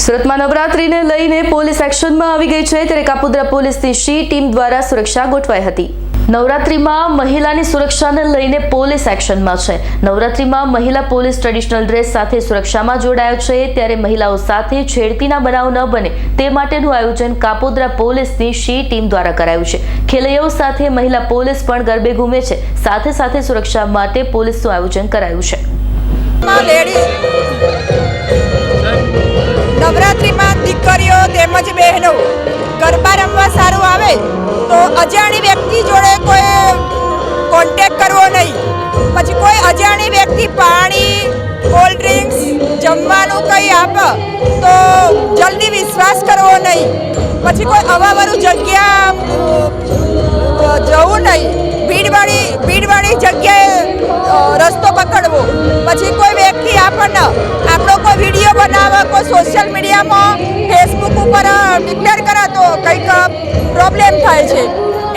સુરતમાં નવરાત્રીને લઈને પોલીસ એક્શનમાં આવી ગઈ છે ત્યારે કાપોદ્રા પોલીસની શી ટીમ દ્વારા સુરક્ષા ગોઠવાઈ હતી. નવરાત્રીમાં મહિલાની સુરક્ષાને લઈને પોલીસ એક્શનમાં છે. નવરાત્રીમાં મહિલા પોલીસ ટ્રેડિશનલ ડ્રેસ સાથે સુરક્ષામાં જોડાયો છે ત્યારે મહિલાઓ સાથે છેડતીના બનાવ ન બને તે માટેનું આયોજન કાપોદ્રા પોલીસની શી ટીમ દ્વારા કરાયું છે. ખેલૈયાઓ સાથે મહિલા પોલીસ પણ ગરબે ઘૂમે છે. સાથે સાથે સુરક્ષા માટે પોલીસનું આયોજન કરાયું છે. તો અજાણી વ્યક્તિ જોડે કોઈ કોન્ટેક કરવો નહીં. પછી કોઈ અજાણી વ્યક્તિ પાણી કોલ્ડ ડ્રિંક્સ જમવાનું કંઈ આપે, તો જલ્દી વિશ્વાસ કરવો નહીં. પછી કોઈ અવાવરું જગ્યા જવું નહીં. ભીડવાળી ભીડવાળી જગ્યાએ રસ્તો પકડવો. પછી કોઈ વ્યક્તિ આપણને, આપણો કોઈ વીડિયો બનાવે કોઈ સોશિયલ મીડિયામાં ફેસબુક પ્રોબ્લેમ થાય છે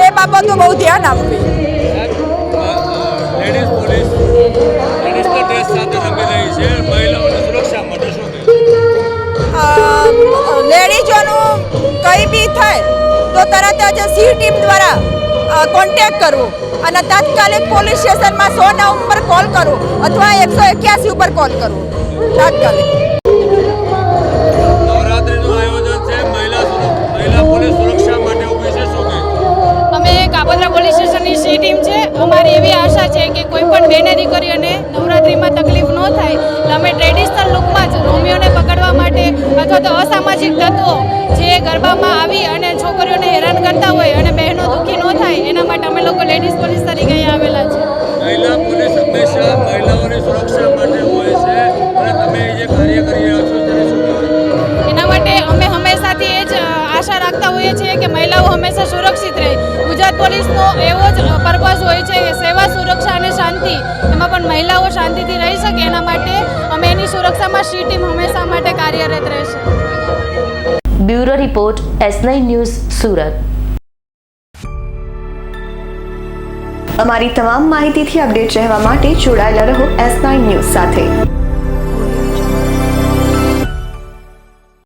એ બાબતો બહુ ધ્યાન આપવી. લેડીઝોનું કંઈ બી થાય તો તરત જ સી ટીમ દ્વારા કોન્ટેક કરવો અને તાત્કાલિક પોલીસ સ્ટેશનમાં સો નવ ઉપર કોલ કરવો અથવા એકસો એક્યાસી ઉપર કોલ કરવો તાત્કાલિક. અમારી એવી આશા છે કે કોઈ પણ બેને દીકરીઓને નવરાત્રિમાં તકલીફ ન થાય. તમે ટ્રેડિશનલ લુકમાં રાખતા હોઈએ છીએ કે મહિલાઓ હંમેશા સુરક્ષિત રહે. ગુજરાત પોલીસનો એવો જ પર્પઝ હોય છે કે સેવા સુરક્ષા અને શાંતિ એમાં પણ મહિલાઓ શાંતિથી રહી શકે. એના માટે અમે એની સુરક્ષામાં સી ટીમ હંમેશા માટે કાર્યરત રહેશે. Bureau report S news Surat. અમારી તમામ માહિતીથી અપડેટ રહેવા માટે જોડાયેલા રહો એસ નાઇન ન્યૂઝ સાથે.